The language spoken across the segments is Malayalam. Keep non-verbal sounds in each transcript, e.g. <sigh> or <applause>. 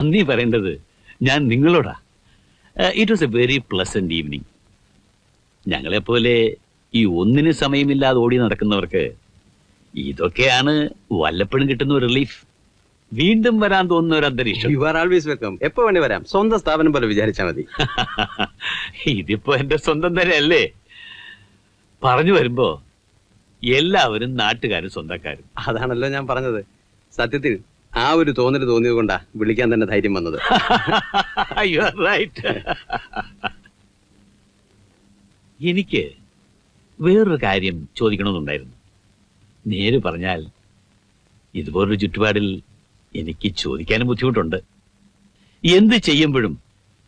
നന്ദി പറയേണ്ടത് ഞാൻ നിങ്ങളോടാ. It was a very pleasant evening ഞങ്ങളെപ്പോലെ ഈ ഒന്നിന് സമയമില്ലാതെ ഓടി നടക്കുന്നവർക്ക് ഇതൊക്കെയാണ് വല്ലപ്പോഴും കിട്ടുന്ന ഒരു റിലീഫ് വീണ്ടും വരാൻ തോന്നുന്ന ഒരു അന്തരീക്ഷം. യു ആർ ആൾവേസ് വെൽക്കം എപ്പോ വേണ്ടി വരാം. സ്വന്തം സ്ഥാപനം പോലെ വിചാരിച്ചാൽ മതി. <laughs> ഇതിപ്പോ എന്റെ സ്വന്തം തന്നെയല്ലേ പറഞ്ഞു വരുമ്പോ എല്ലാവരും നാട്ടുകാരും സ്വന്തക്കാരും. അതാണല്ലോ ഞാൻ പറഞ്ഞത്. സത്യത്തിൽ ആ ഒരു തോന്നൽ തോന്നിയത് കൊണ്ടാ വിളിക്കാൻ തന്നെ ധൈര്യം വന്നത്. യു ആർ റൈറ്റ് എനിക്ക് വേറൊരു കാര്യം ചോദിക്കണമെന്നുണ്ടായിരുന്നു. നേര് പറഞ്ഞാൽ ഇതുപോലൊരു ചുറ്റുപാടിൽ എനിക്ക് ചോദിക്കാനും ബുദ്ധിമുട്ടുണ്ട്. എന്ത് ചെയ്യുമ്പോഴും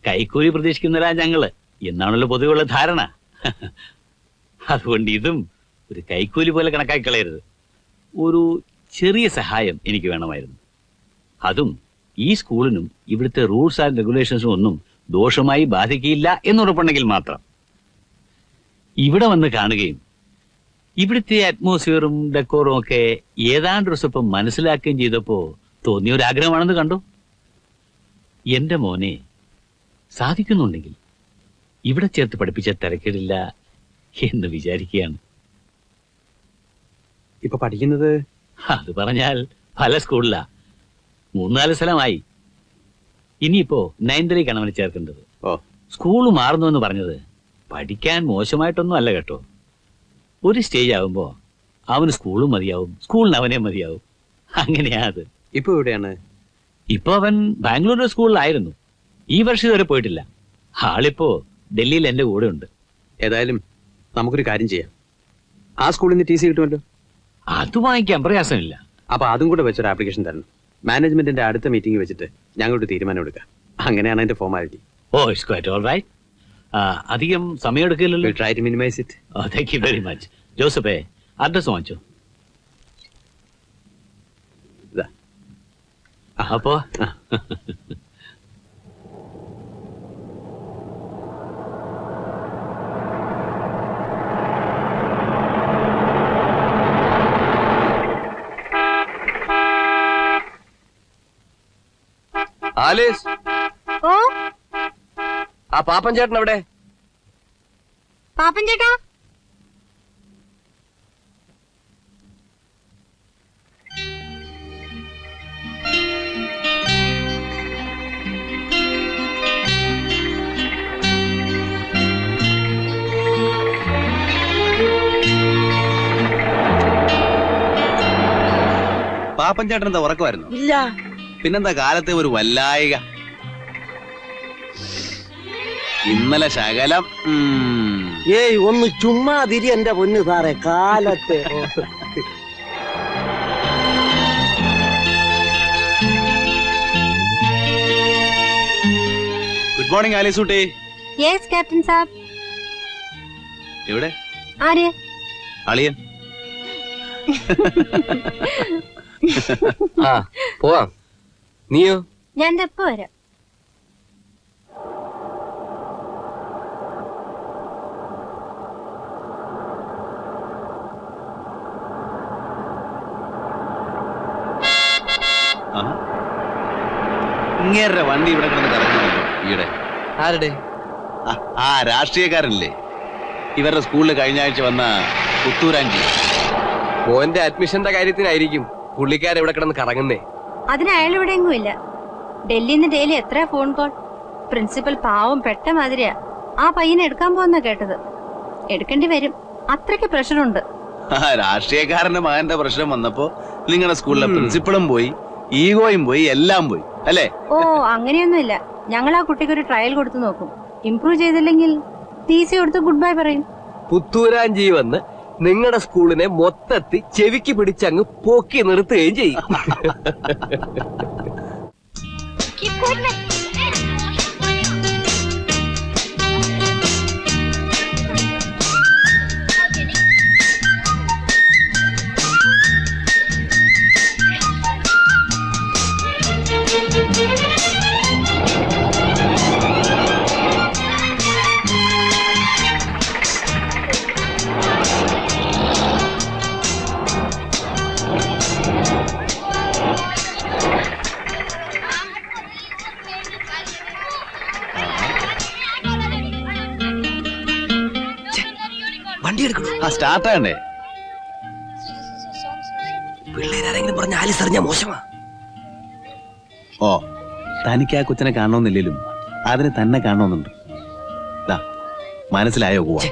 കൈക്കൂലി പ്രതീക്ഷിക്കുന്നതാ ഞങ്ങൾ എന്നാണല്ലോ പൊതുവെയുള്ള ധാരണ. <laughs> അതുകൊണ്ട് ഇതും ഒരു കൈക്കൂലി പോലെ കണക്കാക്കി കളയരുത് ഒരു ചെറിയ സഹായം എനിക്ക് വേണമായിരുന്നു. അതും ഈ സ്കൂളിനും ഇവിടുത്തെ റൂൾസ് ആൻഡ് റെഗുലേഷൻസും ഒന്നും ദോഷമായി ബാധിക്കില്ല എന്നുറപ്പുണ്ടെങ്കിൽ മാത്രം. ഇവിടെ വന്ന് കാണുകയും ഇവിടുത്തെ അറ്റ്മോസ്ഫിയറും ഡെക്കോറും ഒക്കെ ഏതാണ്ട് ദിവസം മനസ്സിലാക്കുകയും ചെയ്തപ്പോ തോന്നിയ ഒരു ആഗ്രഹമാണെന്ന് കണ്ടു. എന്റെ മോനെ സാധിക്കുന്നുണ്ടെങ്കിൽ ഇവിടെ ചേർത്ത് പഠിപ്പിച്ച തിരക്കിടില്ല എന്ന് വിചാരിക്കുകയാണ്. ഇപ്പൊ പഠിക്കുന്നത്? അത് പറഞ്ഞാൽ പല സ്കൂളിലാ. മൂന്നാൽ സ്ഥലമായി. ഇനിയിപ്പോ നയൻതരയ്ക്കാണ് അവനെ ചേർക്കേണ്ടത്. ഓ. സ്കൂൾ മാറുന്നു എന്ന് പറഞ്ഞത് പഠിക്കാൻ മോശമായിട്ടൊന്നും അല്ല കേട്ടോ. ഒരു സ്റ്റേജ് ആവുമ്പോ അവന് സ്കൂളും മതിയാവും സ്കൂളിന് അവനെ മതിയാവും. അങ്ങനെയാ അത്. ഇപ്പൊ എവിടെയാണ്? ഇപ്പൊ അവൻ ബാംഗ്ലൂരിലെ സ്കൂളിലായിരുന്നു. ഈ വർഷം ഇതുവരെ പോയിട്ടില്ല. ആളിപ്പോ ഡൽഹിയിൽ എന്റെ കൂടെ ഉണ്ട്. ഏതായാലും നമുക്കൊരു കാര്യം ചെയ്യാം. ആ സ്കൂളിൽ നിന്ന് ടി സി കിട്ടുമല്ലോ? അത് വാങ്ങിക്കാൻ പ്രയാസമില്ല. അപ്പൊ അതും കൂടെ വെച്ചൊരു ആപ്ലിക്കേഷൻ തരണം. മാനേജ്മെന്റിന്റെ അടുത്ത മീറ്റിംഗ് വെച്ചിട്ട് ഞങ്ങളൊരു തീരുമാനം എടുക്കാം. അങ്ങനെയാണ് അതിന്റെ formality oh it's quite all right അധികം സമയം എടുക്കില്ലല്ലോ try to minimise it oh thank you very much ജോസഫേ address വാങ്ങിച്ചു? അപ്പോ? <laughs> ആലീസ് ഓ? ആ പാപ്പൻ ചേട്ടൻ എവിടെ? പാപ്പൻ ചേട്ടാ? പാപ്പൻ ചേട്ടൻ എന്താ ഉറക്കമായിരുന്നു? ഇല്ല. പിന്നെന്താ കാലത്തെ ഒരു വല്ലായിക. ഇന്നലെ ശകലം ഏയ് ഒന്ന് ചുമ്മാ തിരി എന്റെ പൊന്ന് സാറേ കാലത്തെ. ഗുഡ് മോർണിംഗ് ആലിസൂട്ടി യെസ് ക്യാപ്റ്റൻ സാബ് എവിടെ? ആര്? അളിയൻ. ആ പോവാം. നീയോ? ഞാൻ ദേ ഇപ്പൊ വരാം. ഇങ്ങേരുടെ വണ്ടി ഇവിടെ കിടന്ന് കറങ്ങുന്നല്ലോ? ഈയിടെ. ആരുടെ? ആ, ആ രാഷ്ട്രീയക്കാരനല്ലേ? ഇവരുടെ സ്കൂളിൽ കഴിഞ്ഞ ആഴ്ച വന്ന പുത്തൂരാഞ്ചി. മോന്റെ അഡ്മിഷന്റെ കാര്യത്തിനായിരിക്കും പുള്ളിക്കാരെ ഇവിടെ കിടന്ന് കറങ്ങുന്നേ. അതിന് അയാൾ ഇവിടെ എങ്ങും ഇല്ല. ഡൽഹിയിൽ നിന്ന് ഡെയിലി എത്ര ഫോൺ കോൾ പ്രിൻസിപ്പൽ പാവം പെട്ട മാതിരിയാ. ആ പയ്യനെ എടുക്കാൻ പോകുന്ന കേട്ടത്. എടുക്കേണ്ടി വരും. അത്രയ്ക്ക് പ്രഷറുണ്ട് ആ രാഷ്ട്രീയക്കാരന്റെ മകന്റെ പ്രശ്നം വന്നപ്പോ നിങ്ങളുടെ സ്കൂളിലെ പ്രിൻസിപ്പളും പോയി ഈഗോയും പോയി എല്ലാം പോയി അല്ലേ? ഓ അങ്ങനെയൊന്നുമില്ല. ഞങ്ങൾ ആ കുട്ടിക്ക് ഒരു ട്രയൽ കൊടുത്തു നോക്കും. ഇംപ്രൂവ് ചെയ്തില്ലെങ്കിൽ ടി സി കൊടുത്ത് ഗുഡ് ബൈ പറയും പുത്തൂരാഞ്ചി വന്ന് നിങ്ങളുടെ സ്കൂളിനെ മൊത്തത്തിൽ ചെവിക്ക് പിടിച്ചങ്ങ് പൊക്കി നിർത്തുകയും ചെയ്യും. ആകണ്ടേ പിള്ളേരാരെങ്കിലും പറഞ്ഞ ആലിസ് അറിഞ്ഞാ മോശമാ. ഓ തനിക്ക് ആ കൊച്ചിനെ കാണണമെന്നില്ലേലും അതിന് തന്നെ കാണണമെന്നുണ്ട്. മനസ്സിലായോ പോവാ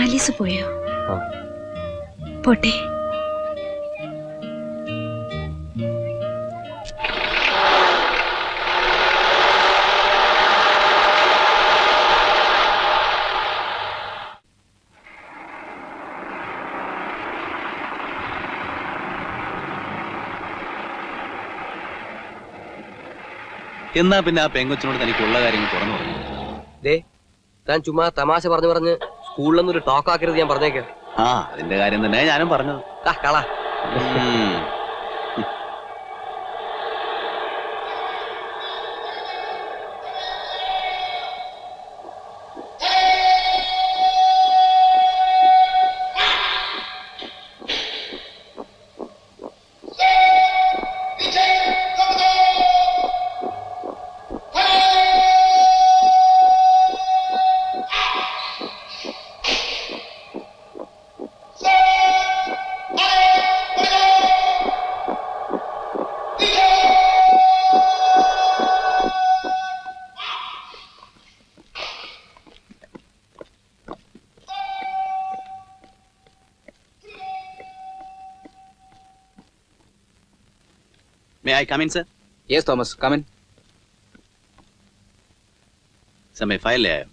ആലീസ് പോയോ? പോട്ടെ. എന്നാ പിന്നെ ആ പെങ്കൊച്ചിനോട് തനിക്ക് ഉള്ള കാര്യങ്ങൾ തുറന്നു പറഞ്ഞു? ദേ താൻ ചുമ്മാ തമാശ പറഞ്ഞു പറഞ്ഞ് സ്കൂളിൽ ഒരു ടോക്ക് ആക്കരുത് ഞാൻ പറഞ്ഞേക്കാം. ആ അതിന്റെ കാര്യം തന്നെ ഞാനും പറഞ്ഞത്. ആ കള. I come in, sir? Yes, Thomas. Come in. Sir, my file le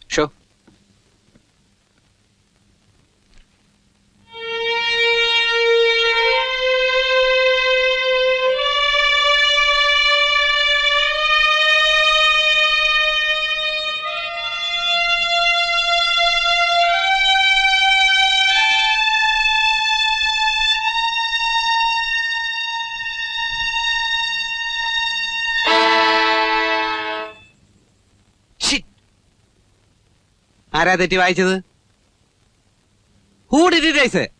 ആരാ തെറ്റി വായിച്ചത്? Who did it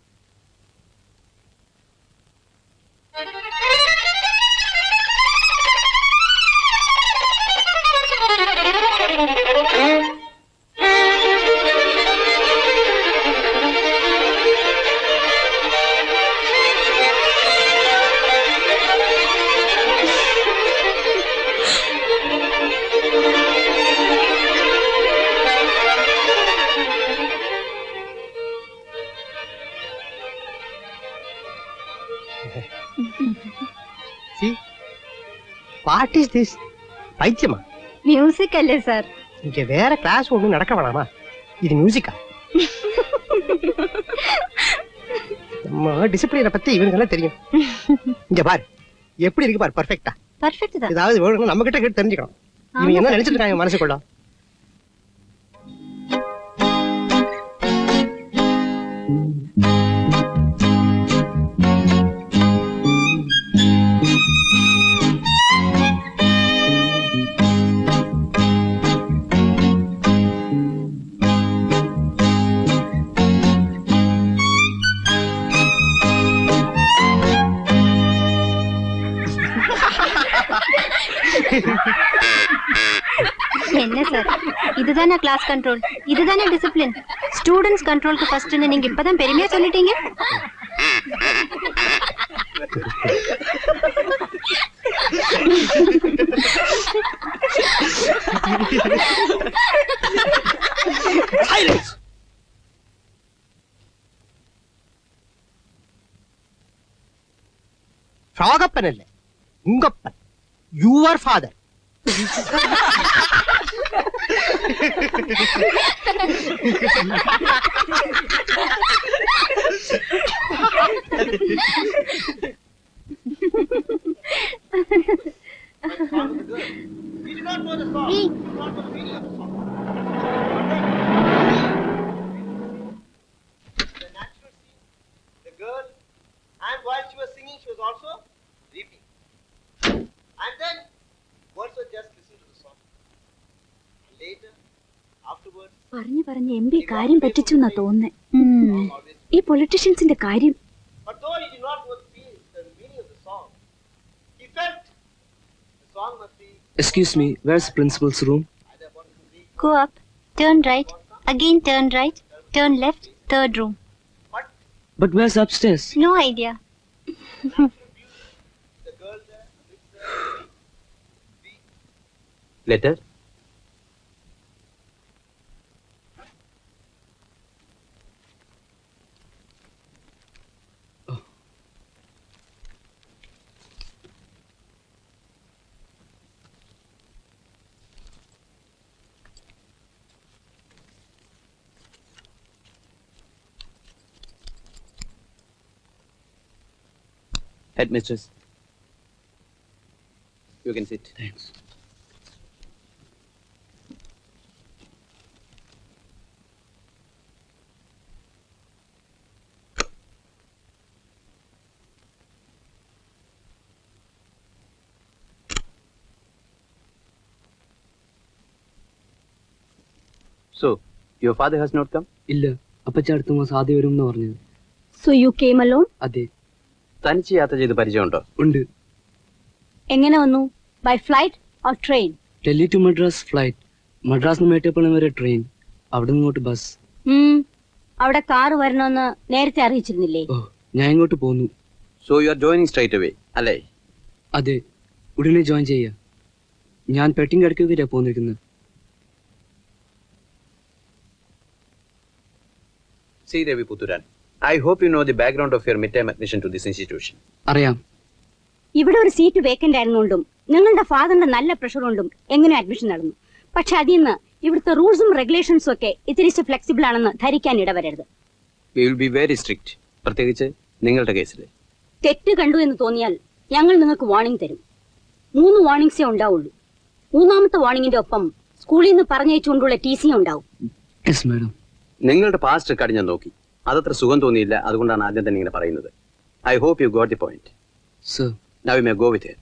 what is this பைத்தியமா? மியூசிக் அல்ல சார் இங்க வேற கிளாஸ் ஒண்ணும் நடக்க வேணாமா? இது மியூசிக்கா நம்ம டிசிப்ளினை பத்தி இவங்க தெரியும். இங்க பாரு. எப்படி இருக்கு பாரு பர்ஃபெக்ட்டா பர்ஃபெக்ட் தான். ஏதாவது வேணும் நம்ம கிட்ட கேட்டு தெரிஞ்சுக்கணும். இவங்க என்ன நினைச்சிட்டு இருக்காங்க மனசுக்குள்ள கண்ட்ரோல் இதுதானே டிசிப்ளின் ஸ்டூடெண்ட்ஸ் கண்ட்ரோலுக்கு ஃபர்ஸ்ட்னு நீங்க இப்பதான் பெருமையா சொல்லிட்டீங்க? ஃப்ராகப்பன் இல்ல உங்கப்பன். Your father we did not know the song. We did not know the meaning of the song. The natural scene, the girl, and while she was singing, she was also weeping. And then പറഞ്ഞു പറഞ്ഞ് എം പി കാര്യം പറ്റിച്ചു എന്നാ തോന്നുന്നേ ഈ പൊളിറ്റീഷ്യൻസിന്റെ കാര്യം but though he not know the, the meaning of the song, he felt song must be Excuse me, where's the principal's room? Go up, turn right, again turn right, turn left, third room. But where's upstairs? No idea. Letter Head mistress. You can sit. Thanks. So, your father has not come? ഇല്ല അപ്പച്ച അടുത്ത മാസം ആദ്യം വരും എന്ന് പറഞ്ഞത് സോ യു alone? അലോൺ അതെ തനിച്ച് യാത്ര ചെയ്ത് പരിചയമുണ്ടോ? ഉണ്ട്. എങ്ങനെ വന്നു? By flight or train Delhi to Madras flight Madras നിന്ന് മേട്ടപ്പള്ളം വരെ ട്രെയിൻ അവിടെ ഇങ്ങോട്ട് ബസ് അവിടെ കാർ വരണമെന്ന് നേരത്തെ അറിയിച്ചിരുന്നില്ലേ? ഞാൻ ഇങ്ങോട്ട് പോന്നു. So you are joining straight away അല്ലേ? അതെ. ഉടനെ ജോയിൻ ചെയ്യാം. ഞാൻ പെട്ടിങ് അടുക്കുകയാണ് പോന്നിരിക്കുന്നത് See Ravi Puturan. Hope you know the background of your mid time admission to this institution അറിയാം. ഇവിടെ ഒരു സീറ്റ് വേക്കന്റ് ആയിരുന്നുകൊണ്ടും നിങ്ങളുടെ ഫാദറിന്റെ നല്ല പ്രഷർ കൊണ്ടും എങ്ങനെ അഡ്മിഷൻ നടന്നു? പക്ഷെ അതിൽ നിന്ന് ഇവിടുത്തെ റൂൾസും റെഗുലേഷൻസും ഒക്കെ ഇത്തിരി ഫ്ലെക്സിബിൾ ആണെന്ന് ധരിക്കാൻ ഇടവരരുത്. We will be very strict. പ്രത്യേകിച്ച് നിങ്ങളുടെ കേസിൽ തെറ്റ് കണ്ടു എന്ന് തോന്നിയാൽ ഞങ്ങൾ നിങ്ങൾക്ക് വാർണിംഗ് തരും. മൂന്ന് വാർണിംഗ്സേ ഉണ്ടാവുള്ളൂ. മൂന്നാമത്തെ വാർണിംഗിന്റെ ഒപ്പം സ്കൂളിൽ നിന്ന് പറഞ്ഞയച്ചുകൊണ്ടുള്ള ടി സി ഉണ്ടാവും. നിങ്ങളുടെ പാസ്റ്റ് റെക്കോർഡ് ഞാൻ നോക്കി. അതത്ര സുഖം തോന്നിയില്ല. അതുകൊണ്ടാണ് ആദ്യം തന്നെ ഇങ്ങനെ പറയുന്നത്. I hope you got the point sir now you may go with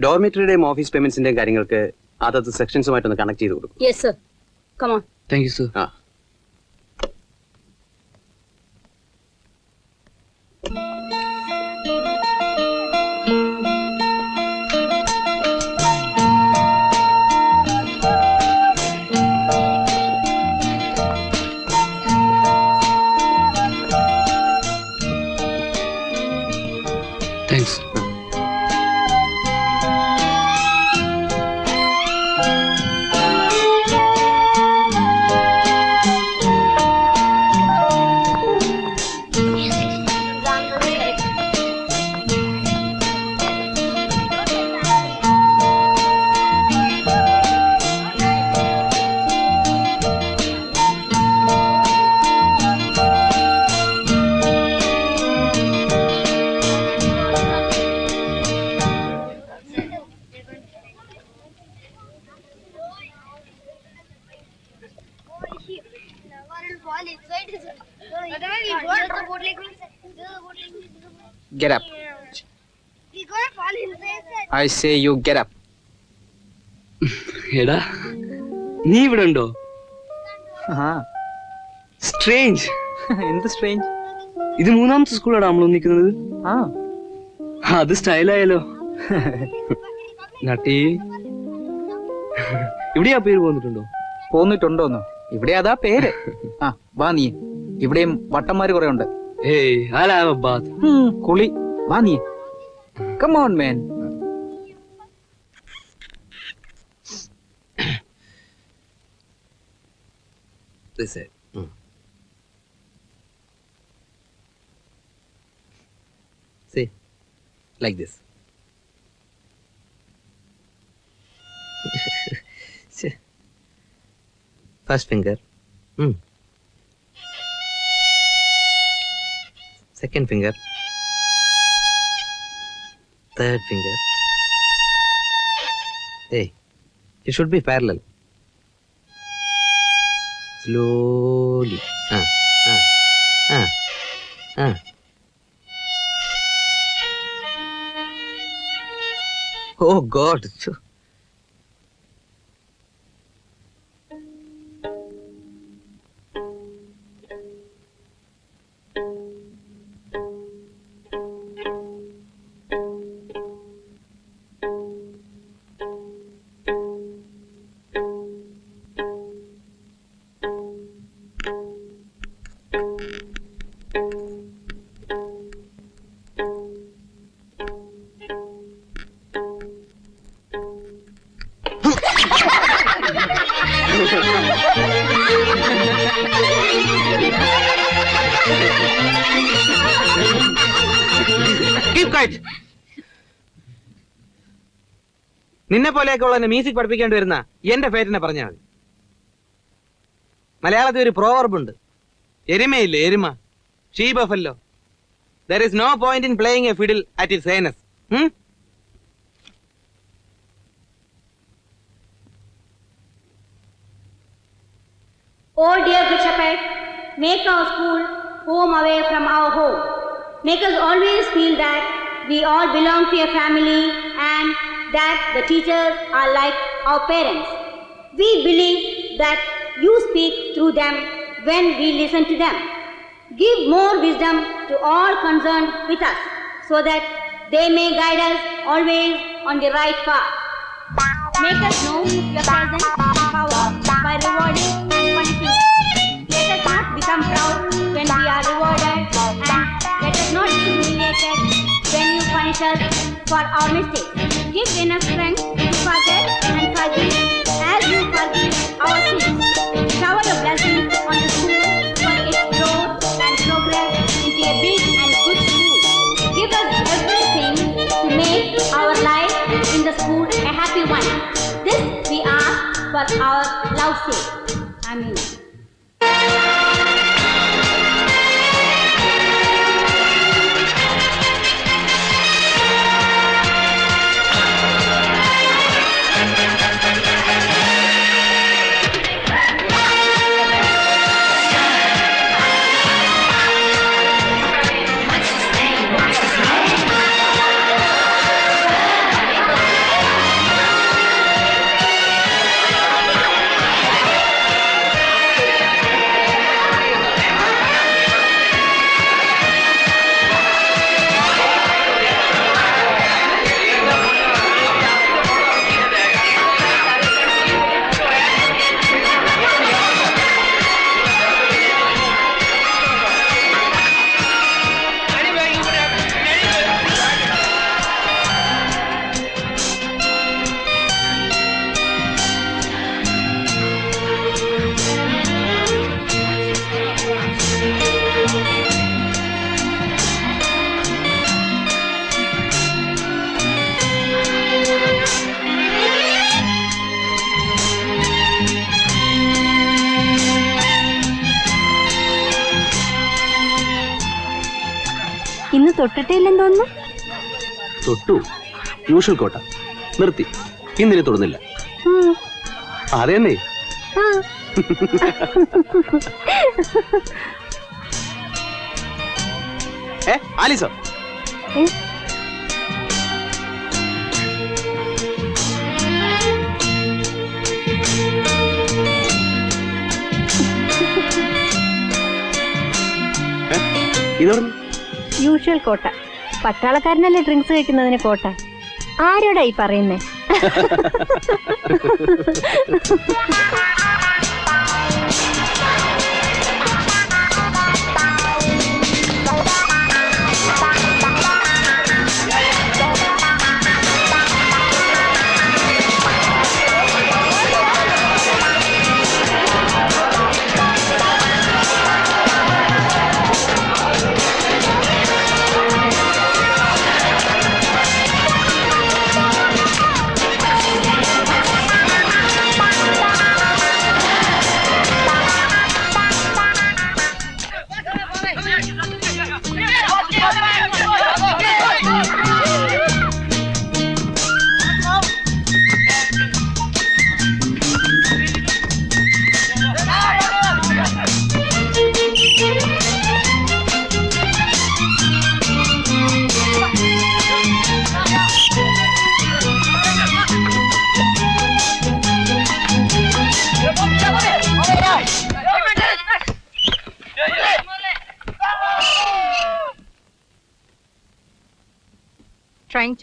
ഡോർമിറ്ററിയുടെയും office പേയ്മെന്റ്സിന്റെയും കാര്യങ്ങൾക്ക് അതത് സെക്ഷൻസുമായിട്ടൊന്ന് കണക്ട് ചെയ്ത് കൊടുക്കും. Yes sir come on thank you sir ആ. I say you get up എടാ നീ ഇവിടെ ഉണ്ടോ? ആ. സ്ട്രേഞ്ച് എന്ത് സ്ട്രേഞ്ച് ഇത് മൂന്നാമത്തെ സ്കൂളാണ് നമ്മൾ ഒന്നിക്കുന്നത്. ആ. അത് സ്റ്റൈലായാലോ നട്ടി. ഇവിടെ ആ പേര് പോന്നിട്ടുണ്ടോ? പോന്നിട്ടുണ്ടോന്ന്? ഇവിടെ അതാ പേര്. ആ വാ നീ. ഇവിടെയും വട്ടന്മാര് കുറെ ഉണ്ട്. ഏയ് കുളി. വാ നീ. Come on man This <laughs> side. See, like this. See. First finger. Hmm. Second finger. Third finger. Hey, it should be parallel. Slowly. Ah, ah, ah, ah. Oh God. നിന്നെ പോലെയൊക്കെ ഉള്ള മ്യൂസിക് പഠിപ്പിക്കേണ്ടി വരുന്ന എന്റെ ഫേറ്റിനെ പറഞ്ഞാൽ മതി. മലയാളത്തിൽ ഒരു പ്രോവർബുണ്ട് എരുമയില്ലേ എരുമ? She buffalo there is no point in playing a fiddle at it senses Oh dear Shepherd, make our school home away from our home. Make us always feel that we all belong to a family and that the teachers are like our parents. We believe that you speak through them when we listen to them. Give more wisdom to all concerned with us so that they may guide us always on the right path. Make us know your presence and power by rewarding for our mistakes. Give enough strength to forget and forgive as you forgive our sins. Shower your blessings on the school for its growth and progress into a big and good school. Give us everything to make our life in the school a happy one. This we ask for our love's sake. Amen. തൊട്ടിട്ടില്ലെന്ന് തോന്നുന്നു തൊട്ടു. യൂഷൽ കോട്ട. നിർത്തി. ഇന്നിനെ തൊടുന്നില്ല. അതെന്നേ ആലിസോ ഏ? യൂഷ്വൽ കോട്ട പട്ടാളക്കാരനല്ലേ ഡ്രിങ്ക്സ് കഴിക്കുന്നതിന് കോട്ട ആരോടായി പറയുന്നേ? <laughs>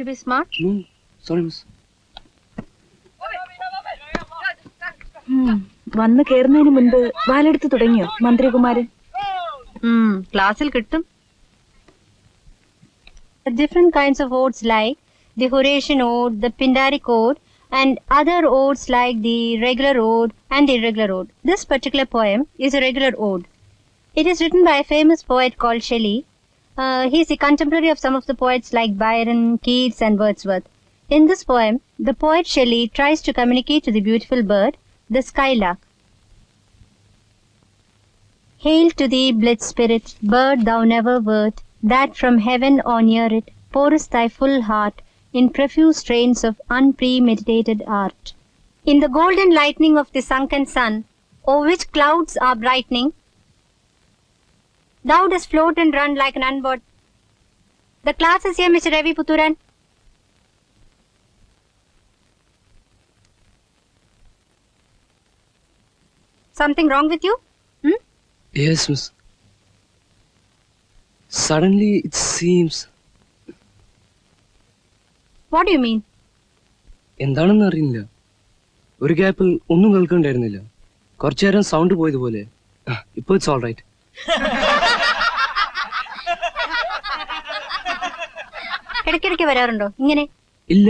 be smart? സോറി മിസ് വന്ന് കേറുന്നതിന് മുൻപ് വാലെടുത്ത് തുടങ്ങിയോ മന്ത്രികുമാരൻ ക്ലാസ്സിൽ കിട്ടും different kinds of odes like the Horatian ode, the Pindaric ode, and other odes like the regular ode and the irregular ode. This particular poem is a regular ode. It is written by a famous poet called Shelley. Uh, he's a contemporary of some of the poets like Byron, Keats, and Wordsworth. In this poem, the poet Shelley tries to communicate to the beautiful bird, the skylark. Hail to thee, blitz spirit, bird thou never wert, that from heaven or near it pourest thy full heart in profuse strains of unpremeditated art. In the golden lightning of the sunken sun, o'er which clouds are brightening, thou dost float and run like an unbird. The class is here, Mr. Ravi Puturan. Something wrong with you? Hmm? Yes, miss. Suddenly it seems What do you mean? എന്താണെന്ന് അറിയില്ല ഒരു ഗ്യാപ്പിൽ ഒന്നും കേൾക്കണ്ടായിരുന്നില്ല കുറച്ചു നേരം സൗണ്ട് പോയതുപോലെ ഇപ്പൊ ഇറ്റ്സ് ഓൾ റൈറ്റ് ഇടയ്ക്കിടയ്ക്ക് വരാറുണ്ടോ? ഇങ്ങനെ? ഇല്ല.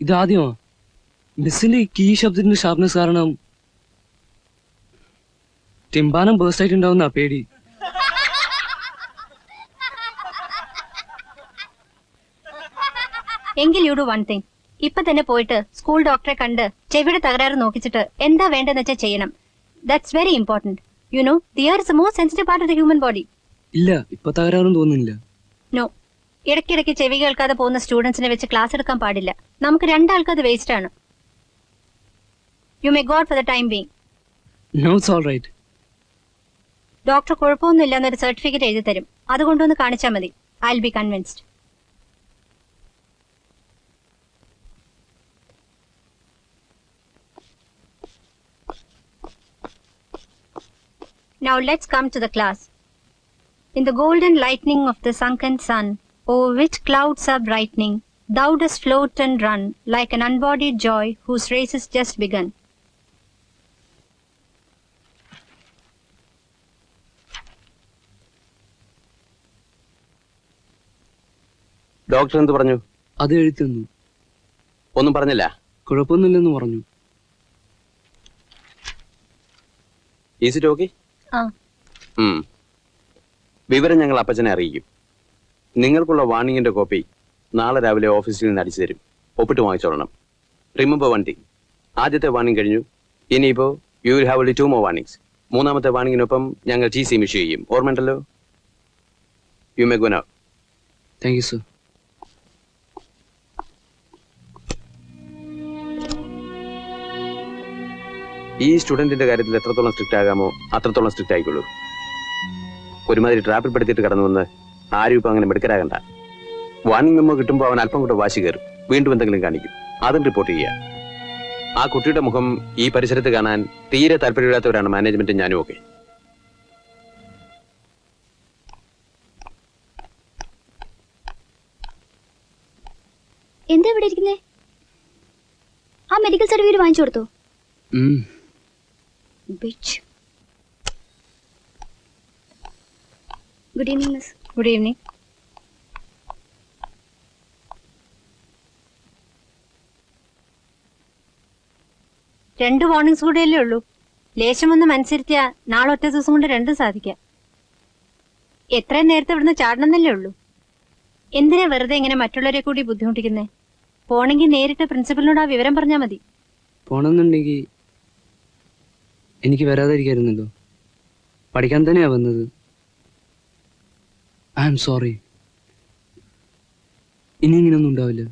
ഇതാദ്യമാ? മിസ്സിന്റെ കീ ശബ്ദത്തിന്റെ ഷാർപ്നെസ് കാരണം ടിമ്പാനം ബേഴ്സ് ആയിട്ടുണ്ടാവുന്ന പേടി. എങ്കിൽ യു ഡു വൺ തിങ് ഇപ്പൊ തന്നെ പോയിട്ട് സ്കൂൾ ഡോക്ടറെ കണ്ട് ചെവിയുടെ തകരാറ് നോക്കിച്ചിട്ട് എന്താ വേണ്ടെന്ന് വെച്ചാൽ ചെയ്യണം. That's very important you know there is a most sensitive part of the human body ഇല്ല ഇപ്പൊ തകരാറും തോന്നുന്നില്ല. നോ ഇടയ്ക്കിടയ്ക്ക് ചെവി കേൾക്കാതെ പോകുന്ന സ്റ്റുഡൻസിനെ വെച്ച് ക്ലാസ് എടുക്കാൻ പാടില്ല. നമുക്ക് രണ്ടാൾക്ക് അത് വേസ്റ്റ് ആണ്. You may go for the time being doctor കുഴപ്പമൊന്നുമില്ല എന്നൊരു സർട്ടിഫിക്കറ്റ് എഴുതി തരും. അതുകൊണ്ടൊന്ന് കാണിച്ചാൽ മതി. I will be convinced Now let's come to the class. In the golden lightning of the sunken sun, o'er which clouds are brightening, thou dost float and run like an unbodied joy whose race is just begun. Doctor എന്ത് പറഞ്ഞു അത് എഴുത്തുന്നു ഒന്നും പറഞ്ഞില്ല കുഴപ്പമൊന്നുമില്ലെന്ന് പറഞ്ഞു ഈസ് ഇറ്റ് ഓക്കെ വിവരം ഞങ്ങൾ അപ്പച്ചനെ അറിയിക്കും നിങ്ങൾക്കുള്ള വാണിങ്ങിന്റെ കോപ്പി നാളെ രാവിലെ ഓഫീസിൽ നിന്ന് അടിച്ചു തരും. ഒപ്പിട്ട് വാങ്ങിച്ചോളണം. റിമെമ്പർ വണ്ടി തിങ് ആദ്യത്തെ വാണിംഗ് കഴിഞ്ഞു. ഇനിയിപ്പോ you will have two more warnings മൂന്നാമത്തെ വാണിങ്ങിനൊപ്പം ഞങ്ങൾ ടി സി ഇഷ്യൂ ചെയ്യും. ഓർമ്മയുണ്ടല്ലോ? You may go now thank you sir ഈ സ്റ്റുഡന്റിന്റെ കാര്യത്തിൽ എത്രത്തോളം സ്ട്രിക്റ്റ് ആകാമോ അത്രത്തോളം സ്ട്രിക്റ്റ് ആയിക്കോളൂ ഒരുമാതിരി ട്രാപ്പിൽ പെടുത്തിയിട്ട് കടന്നു വന്ന് ആരും ഇപ്പൊ അങ്ങനെ മെടുക്കരാകണ്ട. വാണിംഗ് മെമ്മോ കിട്ടുമ്പോൾ അവൻ അല്പം കൂടെ വാശി കയറും. വീണ്ടും എന്തെങ്കിലും കാണിക്കും. അതും റിപ്പോർട്ട് ചെയ്യുക ആ കുട്ടിയുടെ മുഖം ഈ പരിസരത്ത് കാണാൻ തീരെ താല്പര്യമില്ലാത്തവരാണ് മാനേജ്മെന്റും ഞാനും ഒക്കെ. എന്താ ഇവിടെ ഇരിക്കുന്നേ? ആ മെഡിക്കൽ സർട്ടിഫിക്കറ്റ് വാങ്ങിച്ചു കൊടുത്തോ? Bitch. Good evening miss good evening. രണ്ട് വാർണിംഗ്സ് കൂടെയല്ലേ ഉള്ളൂ. ലേശം ഒന്ന് മനസ്സിരുത്തിയാ നാളെ ഒറ്റ ദിവസം കൊണ്ട് രണ്ടും സാധിക്കാം. എത്രയും നേരത്തെ ഇവിടുന്ന് ചാടണമെന്നല്ലേ ഉള്ളൂ. എന്തിനാ വെറുതെ ഇങ്ങനെ മറ്റുള്ളവരെ കൂടി ബുദ്ധിമുട്ടിക്കുന്നേ? പോണെങ്കിൽ നേരിട്ട് പ്രിൻസിപ്പലിനോട് ആ വിവരം പറഞ്ഞാ മതി. പോണെന്നുണ്ടെങ്കിൽ എനിക്ക് വരാതിരിക്കായിരുന്നല്ലോ. പഠിക്കാൻ തന്നെയാ വന്നത്. ഐ ആം സോറി ഇനി ഇങ്ങനെയൊന്നും ഉണ്ടാവില്ല.